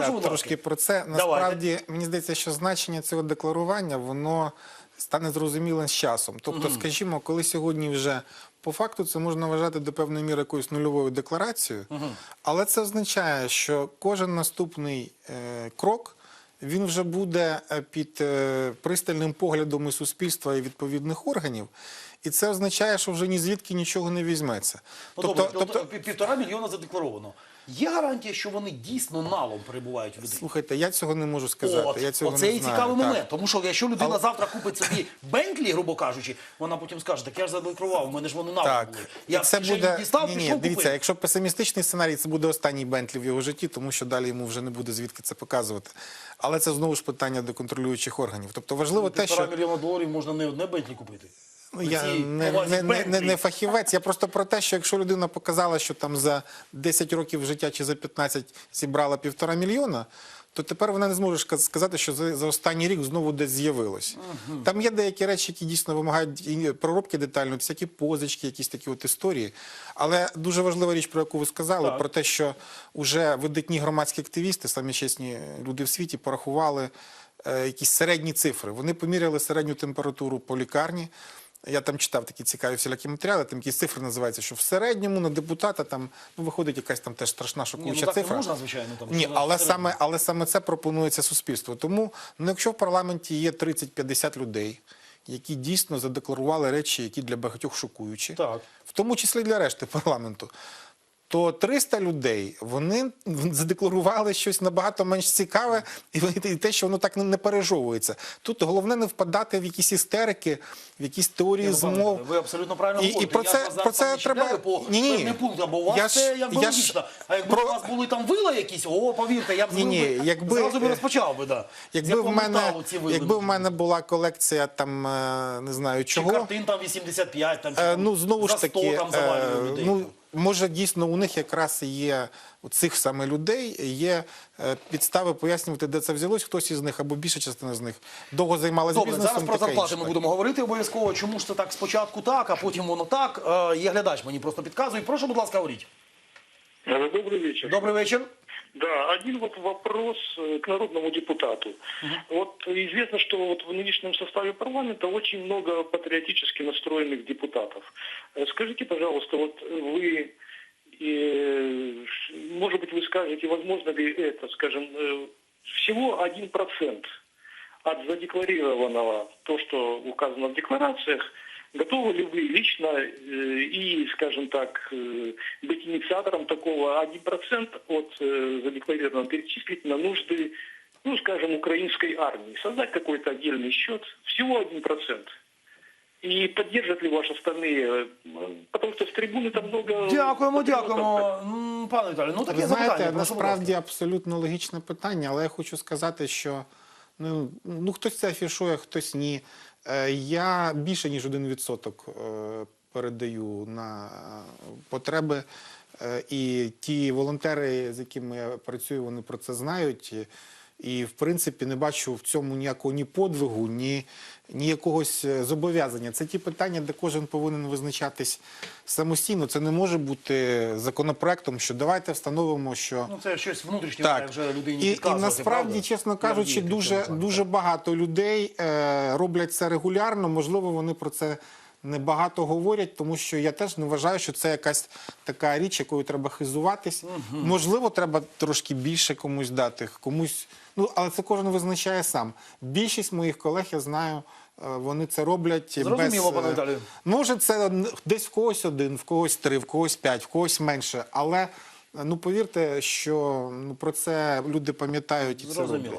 Так, трошки про це. Насправді, мені здається, що значення цього декларування воно стане зрозумілим з часом. Тобто, скажімо, коли сьогодні вже по факту це можна вважати до певної міри якоюсь нульовою декларацією, але це означає, що кожен наступний е, крок. Він вже буде е, під е, пристальним поглядом і суспільства і відповідних органів, і це означає, що вже ні звідки нічого не візьметься. Ну, добре, тобто, півтора мільйона задекларовано. Є гарантія, що вони дійсно налом перебувають в людині? слухайте, я цього не можу сказати. От, я цього оце не і знаю. цікавий Так. момент. Тому що якщо людина Але- завтра купить собі Бентлі, грубо кажучи, вона потім скаже, так я ж задекларував, у мене ж вони налом Так, були. Я це буде дістав, ні, ні, пішов, дивіться, купив. якщо песимістичний сценарій, це буде останній Бентлі в його житті, тому що далі йому вже не буде звідки це показувати. Але це знову ж питання до контролюючих органів. Тобто важливо те, Півтора що мільйона доларів можна не одне Бентлі купити. Ну, я не, не, не, не, фахівець. Я просто про те, що якщо людина показала, що там за 10 років життя чи за 15 зібрала півтора мільйона. То тепер вона не зможе сказати, що за, за останній рік знову десь з'явилось. Там є деякі речі, які дійсно вимагають проробки детально, всякі позички, якісь такі от історії. Але дуже важлива річ, про яку ви сказали, Так. про те, що вже видатні громадські активісти, самі чесні люди в світі, порахували е, якісь середні цифри. Вони поміряли середню температуру по лікарні. Я там читав такі цікаві всілякі матеріали, там якісь цифри називаються, що в середньому на депутата там ну, виходить якась там теж страшна шокуюча ну, так не цифра. можна, звичайно, там, Ні, але саме, але саме це пропонується суспільству. Тому, ну, якщо в парламенті є 30-50 людей, які дійсно задекларували речі, які для багатьох шокуючі, Так. в тому числі для решти парламенту. То 300 людей вони задекларували щось набагато менш цікаве, і те, що воно так не- пережовується. Тут головне не впадати в якісь істерики, в якісь теорії Ні, ну, змов. Ви абсолютно правильно І- і про це- вас про це треба- по Ні-ні. певним пунктам, бо у вас Я ж- це якби я ж. А якби про- у вас були там вила якісь, о, повірте, я б Ні-ні, якби- зразу би розпочав би, да. Якби в мене, якби в мене була колекція там е, не знаю Чи чого. картин там 85, там, чи Е, ну знову за ж таки, там е, завалювали людей. ну може дійсно у них якраз і є у цих саме людей є е, підстави пояснювати, де це взялось. Хтось із них або більша частина з них довго займалася Добре, бізнесом. зараз про зарплати ми будемо говорити обов'язково. Чому ж це так спочатку так, а потім воно так. Е, є глядач, мені просто підказує. Прошу, будь ласка, говоріть. Добрий вечір. Добрий вечір. Да, один вот вопрос э, к народному депутату. Вот известно, что вот в нынешнем составе парламента очень много патриотически настроенных депутатов. Э, Скажите, пожалуйста, вот вы, э, ш- может быть, вы скажете, возможно ли это, скажем, э, всего 1% от задекларированного, то, что указано в декларациях, готовы ли вы лично э, и, скажем так, э, быть инициатором такого 1% от э, задекларированного перечислить на нужды, ну, скажем, украинской армии? Создать какой-то отдельный счет, всего 1%. И поддержат ли ваши остальные? э, Потому что с трибуны там много... Дякуємо, патриотов. дякуємо. М, Пане Віталію, ну таке Ви знаєте, запитання. прошу, будь насправді ласка. абсолютно логічне питання, але я хочу сказати, що ну, ну хтось це афішує, хтось ні. Е, Я більше ніж один відсоток е, передаю на е, потреби. І ті волонтери, з якими я працюю, вони про це знають. І- в принципі, не бачу в цьому ніякого ні подвигу, ні, ні якогось е, зобов'язання. Це ті питання, де кожен повинен визначатись самостійно. Це не може бути законопроектом, що давайте встановимо, що Ну це щось внутрішнє так. вже людині І, і насправді, правда? чесно кажучи, дуже, дуже багато людей е, роблять це регулярно. Можливо, вони про це небагато говорять, тому що я теж не вважаю, що це якась така річ, якою треба хизуватись. Можливо, треба трошки більше комусь дати, комусь. Ну, але це кожен визначає сам. Більшість моїх колег, я знаю, е, вони це роблять Зрозуміло, без... пане е, Віталію. Може, це десь в когось один, в когось три, в когось п'ять, в когось менше. Але ну повірте, що ну про це люди пам'ятають і це роблять.